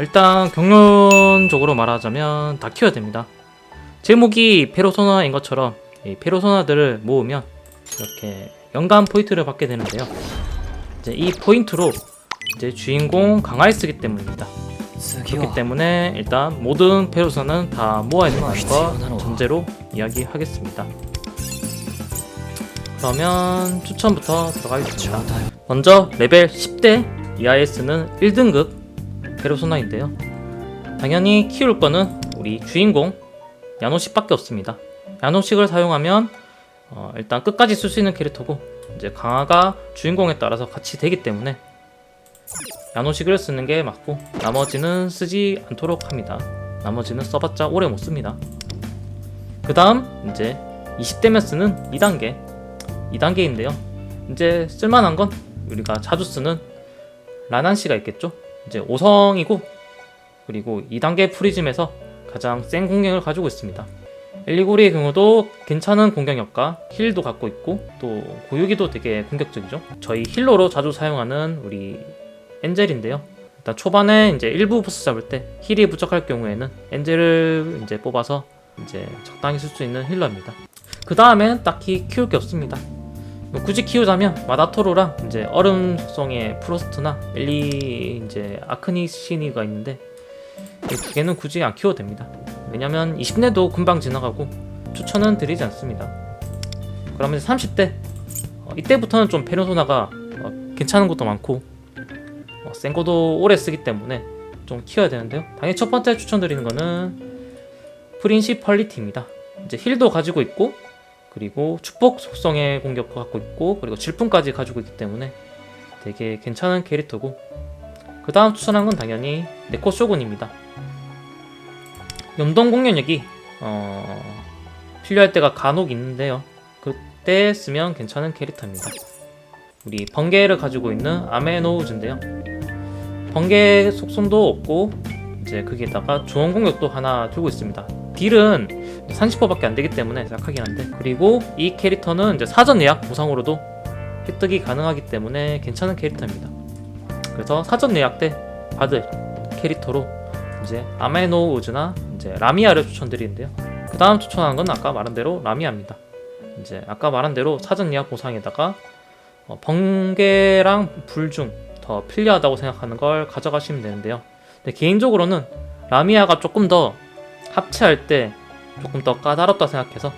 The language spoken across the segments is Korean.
일단 경론적으로 말하자면 다 키워야 됩니다. 제목이 페르소나인 것처럼 이 페르소나들을 모으면 이렇게 연간 포인트를 받게 되는데요. 이제 이 포인트로 이제 주인공 강화에 쓰기 때문입니다. 그렇기 때문에 일단 모든 페르소나는 다 모아야 된다는 거 전제로 이야기하겠습니다. 그러면 추천부터 들어가겠습니다. 먼저 레벨 10대 이하에 쓰는 1등급 페르소나인데요. 당연히 키울 거는 우리 주인공 야노식밖에 없습니다. 야노식을 사용하면 어, 일단 끝까지 쓸 수 있는 캐릭터고 이제 강화가 주인공에 따라서 같이 되기 때문에 야노식을 쓰는 게 맞고 나머지는 쓰지 않도록 합니다. 나머지는 써봤자 오래 못 씁니다. 그 다음 이제 20대면 쓰는 2단계 2단계인데요. 이제 쓸만한 건 우리가 자주 쓰는 라난시가 있겠죠. 이제 5성이고 그리고 2단계 프리즘에서 가장 센 공격을 가지고 있습니다. 엘리고리의 경우도 괜찮은 공격력과 힐도 갖고 있고 또 고유기도 되게 공격적이죠. 저희 힐러로 자주 사용하는 우리 엔젤인데요. 일단 초반에 이제 일부 보스 잡을 때 힐이 부족할 경우에는 엔젤을 이제 뽑아서 이제 적당히 쓸 수 있는 힐러입니다. 그 다음에는 딱히 키울 게 없습니다. 뭐 굳이 키우자면 마다토로랑 이제 얼음 속성의 프로스트나 엘리 이제 아크니시니가 있는데 이두 개는 굳이 안 키워도 됩니다. 왜냐면 20대도 금방 지나가고 추천은 드리지 않습니다. 그러면 30대 어, 이때부터는 좀 페르소나가 어, 괜찮은 것도 많고 어, 센 것도 오래 쓰기 때문에 좀 키워야 되는데요. 당연히 첫 번째 추천드리는 거는 프린시펄리티입니다. 이제 힐도 가지고 있고 그리고 축복 속성의 공격도 갖고 있고 그리고 질풍까지 가지고 있기 때문에 되게 괜찮은 캐릭터고 그 다음 추천한 건 당연히 네코 쇼군입니다. 염동 공격력이 어, 필요할 때가 간혹 있는데요. 그때 쓰면 괜찮은 캐릭터입니다. 우리 번개를 가지고 있는 아메노우즈인데요. 번개 속성도 없고 이제 거기에다가 좋은 공격도 하나 들고 있습니다. 딜은 30%밖에 안 되기 때문에 약하긴 한데 그리고 이 캐릭터는 이제 사전 예약 보상으로도 획득이 가능하기 때문에 괜찮은 캐릭터입니다. 그래서 사전 예약 때 받을 캐릭터로 이제 아메노 우즈나 이제 라미아를 추천드리는데요. 그 다음 추천하는 건 아까 말한 대로 라미아입니다. 이제 아까 말한 대로 사전 예약 보상에다가 어, 번개랑 불중 더 필요하다고 생각하는 걸 가져가시면 되는데요. 근데 개인적으로는 라미아가 조금 더 합체할 때 조금 더 까다롭다 생각해서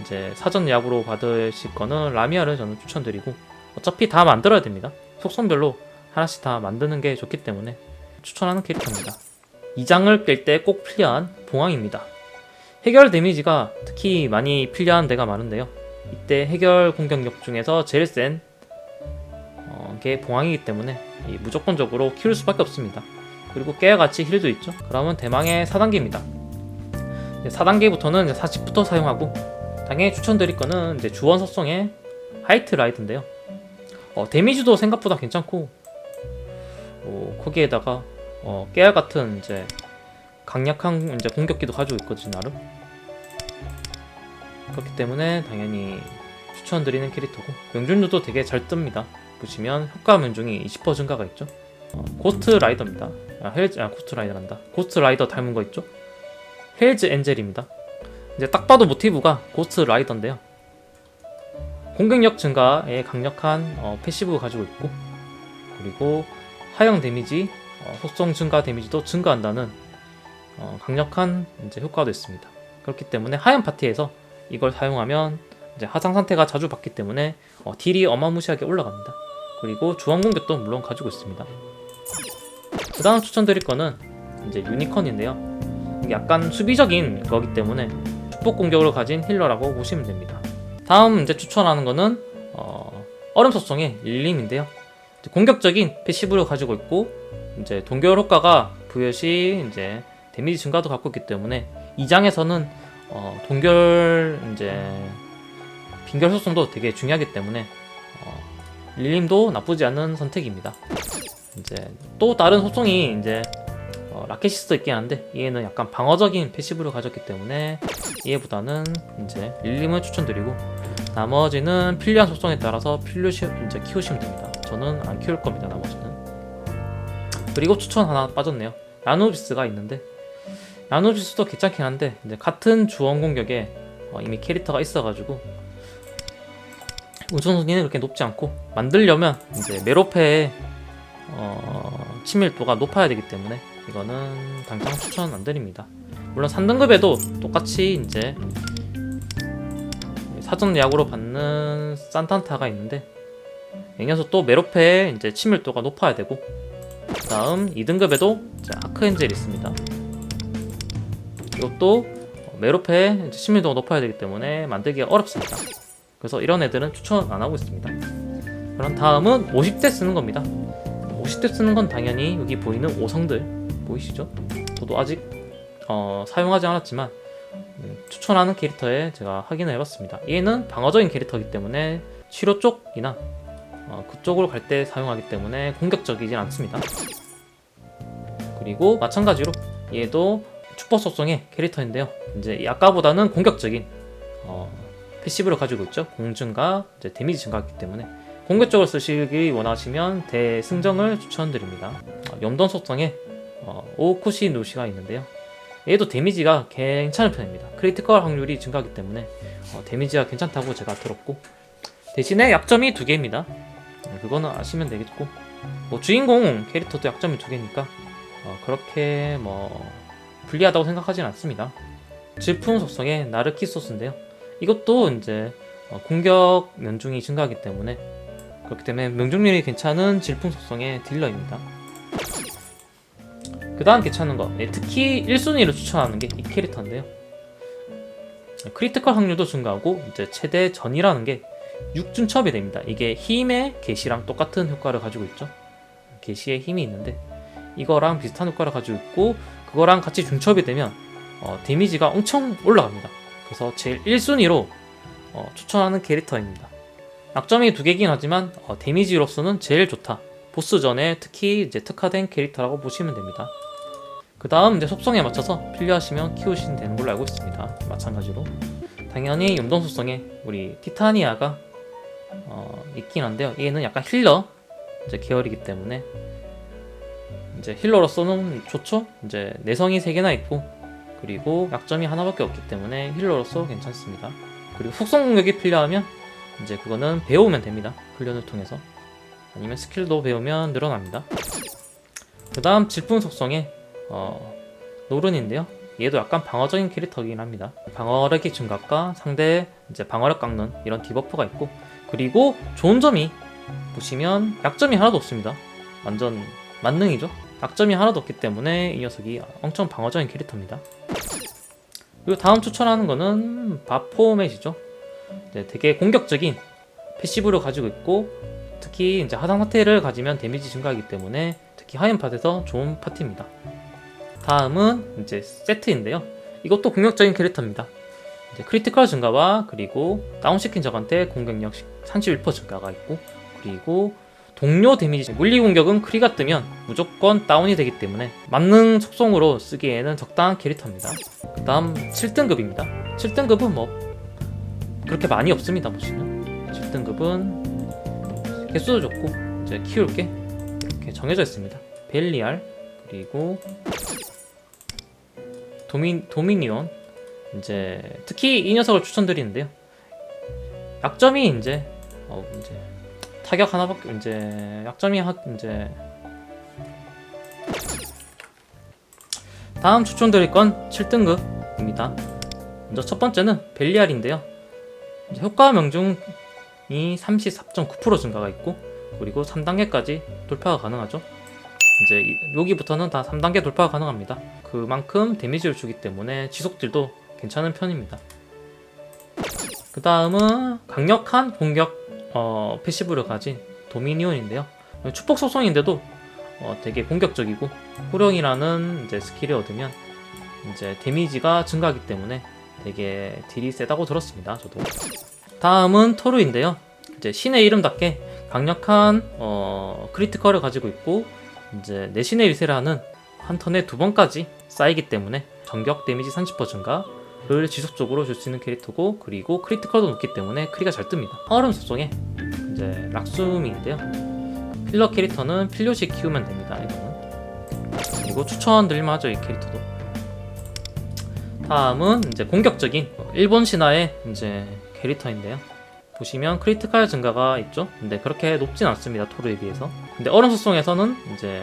이제 사전 예약으로 받으실 거는 라미아를 저는 추천드리고 어차피 다 만들어야 됩니다. 속성별로 하나씩 다 만드는 게 좋기 때문에 추천하는 캐릭터입니다. 2장을 깰 때 꼭 필요한 봉황입니다. 해결 데미지가 특히 많이 필요한 데가 많은데요. 이때 해결 공격력 중에서 제일 센 어, 게 봉황이기 때문에 이 무조건적으로 키울 수밖에 없습니다. 그리고 깨와 같이 힐도 있죠. 그러면 대망의 4단계입니다. 4단계부터는 40부터 사용하고 당연히 추천드릴 거는 이제 주원 속성의 하이트 라이드인데요. 어, 데미지도 생각보다 괜찮고 어, 거기에다가 어, 깨알 같은 이제 강력한 이제 공격기도 가지고 있거든요 나름. 그렇기 때문에 당연히 추천드리는 캐릭터고 명중률도 되게 잘 뜹니다. 보시면 효과 명중이 20% 증가가 있죠. 어, 고스트 라이더입니다. 아, 헬즈 아 고스트 라이더란다. 고스트 라이더 닮은 거 있죠? 헬즈 엔젤입니다. 이제 딱 봐도 모티브가 고스트 라이더인데요. 공격력 증가에 강력한 어, 패시브 가지고 있고 그리고 하형 데미지, 어, 속성 증가 데미지도 증가한다는 어, 강력한 이제 효과도 있습니다. 그렇기 때문에 하얀 파티에서 이걸 사용하면 이제 하상 상태가 자주 받기 때문에 어, 딜이 어마무시하게 올라갑니다. 그리고 주황 공격도 물론 가지고 있습니다. 그 다음 추천드릴 거는 이제 유니컨인데요. 약간 수비적인 거기 때문에 축복 공격을 가진 힐러라고 보시면 됩니다. 다음 이제 추천하는 거는 어, 얼음 속성의 릴림인데요. 공격적인 패시브를 가지고 있고 이제 동결 효과가 부여시 이제 데미지 증가도 갖고 있기 때문에 이 장에서는 어, 동결 이제 빈결 속성도 되게 중요하기 때문에 어, 릴림도 나쁘지 않은 선택입니다. 이제 또 다른 속성이 이제 어, 라켓시스 도 있긴 한데 얘는 약간 방어적인 패시브를 가졌기 때문에 얘보다는 이제 릴림을 추천드리고 나머지는 필요한 속성에 따라서 필요 시 이제 키우시면 됩니다. 저는 안 키울 겁니다. 나머지는 그리고 추천 하나 빠졌네요. 야노비스가 있는데 야노비스도 괜찮긴 한데 이제 같은 주원 공격에 어, 이미 캐릭터가 있어가지고 우선순위는 그렇게 높지 않고 만들려면 이제 메로페의 어, 친밀도가 높아야 되기 때문에 이거는 당장 추천 안 드립니다. 물론 3등급에도 똑같이 이제 사전 예약으로 받는 산탄타가 있는데 이 녀석도 메로페의 이제 친밀도가 높아야 되고 다음 2등급에도 아크엔젤이 있습니다. 이것도 메로페의 이제 친밀도가 높아야 되기 때문에 만들기가 어렵습니다. 그래서 이런 애들은 추천 안 하고 있습니다. 그럼 다음은 50대 쓰는 겁니다. 50대 쓰는 건 당연히 여기 보이는 5성들 보이시죠? 저도 아직 어, 사용하지 않았지만 음, 추천하는 캐릭터에 제가 확인을 해봤습니다. 얘는 방어적인 캐릭터이기 때문에 치료 쪽이나 어, 그쪽으로 갈 때 사용하기 때문에 공격적이진 않습니다. 그리고 마찬가지로 얘도 축복 속성의 캐릭터인데요. 이제 이 아까보다는 공격적인 어, 패시브를 가지고 있죠. 공증과 이제 데미지 증가하기 때문에 공격적으로 쓰시기 원하시면 대승정을 추천드립니다. 어, 염동 속성의 어, 오쿠시 누시가 있는데요. 얘도 데미지가 괜찮은 편입니다. 크리티컬 확률이 증가하기 때문에 어, 데미지가 괜찮다고 제가 들었고 대신에 약점이 두 개입니다. 음, 그거는 아시면 되겠고 뭐 주인공 캐릭터도 약점이 두 개니까 어, 그렇게 뭐 불리하다고 생각하진 않습니다. 질풍 속성의 나르키 소스인데요. 이것도 이제 어, 공격 면중이 증가하기 때문에 그렇기 때문에 명중률이 괜찮은 질풍 속성의 딜러입니다. 그 다음 괜찮은 거 네, 특히 1순위로 추천하는 게 이 캐릭터인데요. 크리티컬 확률도 증가하고 이제 최대 전이라는 게 6준첩이 됩니다. 이게 힘의 개시랑 똑같은 효과를 가지고 있죠. 개시에 힘이 있는데 이거랑 비슷한 효과를 가지고 있고 그거랑 같이 중첩이 되면 어, 데미지가 엄청 올라갑니다. 그래서 제일 1순위로 어, 추천하는 캐릭터입니다. 약점이 두 개긴 하지만 어, 데미지로서는 제일 좋다. 보스전에 특히 이제 특화된 캐릭터라고 보시면 됩니다. 그 다음 이제 속성에 맞춰서 필요하시면 키우시면 되는 걸로 알고 있습니다. 마찬가지로 당연히 염동 속성에 우리 티타니아가 어, 있긴 한데요. 얘는 약간 힐러 이제 계열이기 때문에 이제 힐러로서는 좋죠. 이제 내성이 세 개나 있고 그리고 약점이 하나밖에 없기 때문에 힐러로서 괜찮습니다. 그리고 속성 공격이 필요하면 이제 그거는 배우면 됩니다. 훈련을 통해서 아니면 스킬도 배우면 늘어납니다. 그 다음 질풍 속성의 어, 노른인데요. 얘도 약간 방어적인 캐릭터이긴 합니다. 방어력의 증가과 상대 이제 방어력 깎는 이런 디버프가 있고 그리고 좋은 점이 보시면 약점이 하나도 없습니다. 완전 만능이죠. 약점이 하나도 없기 때문에 이 녀석이 엄청 방어적인 캐릭터입니다. 그리고 다음 추천하는 거는 바포맷이죠. 네, 되게 공격적인 패시브를 가지고 있고 특히 이제 하단 사태를 가지면 데미지 증가하기 때문에 특히 하인 팟에서 좋은 파티입니다. 다음은 이제 세트인데요. 이것도 공격적인 캐릭터입니다. 이제 크리티컬 증가와 그리고 다운시킨 적한테 공격력 31% 증가가 있고 그리고 동료 데미지 물리 공격은 크리가 뜨면 무조건 다운이 되기 때문에 만능 속성으로 쓰기에는 적당한 캐릭터입니다. 그 다음 7등급입니다. 7등급은 뭐 그렇게 많이 없습니다 보시면 7등급은 개수도 좋고 이제 키울 게 이렇게 정해져 있습니다. 벨리알 그리고 도미, 도미니온 이제 특히 이 녀석을 추천드리는데요. 약점이 이제 어 이제 타격 하나밖에 이제 약점이 하, 이제 다음 추천드릴 건 7등급입니다. 먼저 첫 번째는 벨리알인데요. 효과 명중이 34.9% 증가가 있고 그리고 3단계까지 돌파가 가능하죠. 이제 이- 여기부터는 다 3단계 돌파가 가능합니다. 그만큼 데미지를 주기 때문에 지속딜도 괜찮은 편입니다. 그 다음은 강력한 공격 어, 패시브를 가진 도미니온인데요. 축복 소성인데도 어, 되게 공격적이고 호령이라는 이제 스킬을 얻으면 이제 데미지가 증가하기 때문에 되게 딜이 세다고 들었습니다. 저도. 다음은 토르인데요. 이제 신의 이름답게 강력한 어, 크리티컬을 가지고 있고 이제 내신의 위세라는 한 턴에 두 번까지 쌓이기 때문에 전격 데미지 30% 증가를 지속적으로 줄 수 있는 캐릭터고 그리고 크리티컬도 높기 때문에 크리가 잘 뜹니다. 얼음 속성에 이제 락숨인데요. 필러 캐릭터는 필요시 키우면 됩니다. 이거는 그리고 추천드릴만하죠 이 캐릭터도. 다음은 이제 공격적인 일본 신화의 이제 캐릭터인데요. 보시면 크리티컬 증가가 있죠. 근데 그렇게 높진 않습니다 토르에 비해서. 근데 얼음 소송에서는 이제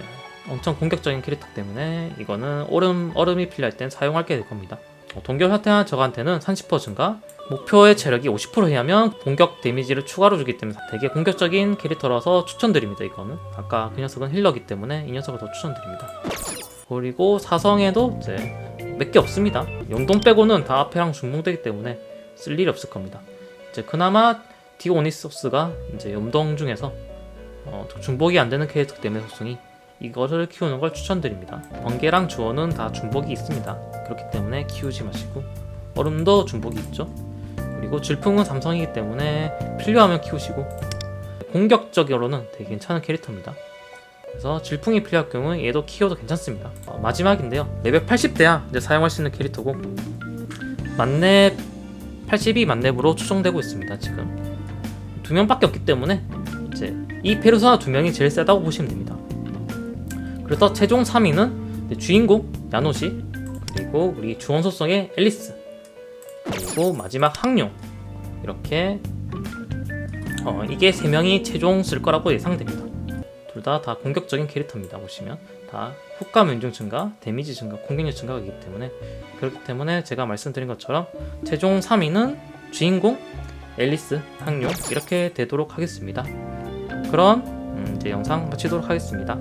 엄청 공격적인 캐릭터 때문에 이거는 얼음 얼음이 필요할 땐 사용하게 될 겁니다. 어, 동결 사태한 적한테는 30% 증가, 목표의 체력이 50% 해야면 공격 데미지를 추가로 주기 때문에 되게 공격적인 캐릭터라서 추천드립니다. 이거는 아까 그 녀석은 힐러기 때문에 이 녀석을 더 추천드립니다. 그리고 사성에도 이제 몇 개 없습니다. 영동 빼고는 다 앞에랑 중봉되기 때문에 쓸 일이 없을 겁니다. 이제 그나마 디오니소스가 이제 염동 중에서 어, 중복이 안 되는 캐릭터 때문에 속성이 이거를 키우는 걸 추천드립니다. 번개랑 주원은 다 중복이 있습니다. 그렇기 때문에 키우지 마시고 얼음도 중복이 있죠. 그리고 질풍은 삼성이기 때문에 필요하면 키우시고 공격적으로는 되게 괜찮은 캐릭터입니다. 그래서 질풍이 필요할 경우 얘도 키워도 괜찮습니다. 어, 마지막인데요. 레벨 80대야 이제 사용할 수 있는 캐릭터고 만렙 82 만렙으로 추정되고 있습니다. 지금 두 명밖에 없기 때문에 이제 이 페르소나 두 명이 제일 세다고 보시면 됩니다. 그래서 최종 3위는 주인공 야노시 그리고 우리 주원소성의 앨리스 그리고 마지막 항룡 이렇게 어, 이게 세 명이 최종 쓸 거라고 예상됩니다. 둘 다 다 공격적인 캐릭터입니다. 보시면 다 효과 면중 증가, 데미지 증가, 공격력 증가가 있기 때문에 그렇기 때문에 제가 말씀드린 것처럼 최종 3위는 주인공 앨리스, 항룡 이렇게 되도록 하겠습니다. 그럼 음, 이제 영상 마치도록 하겠습니다.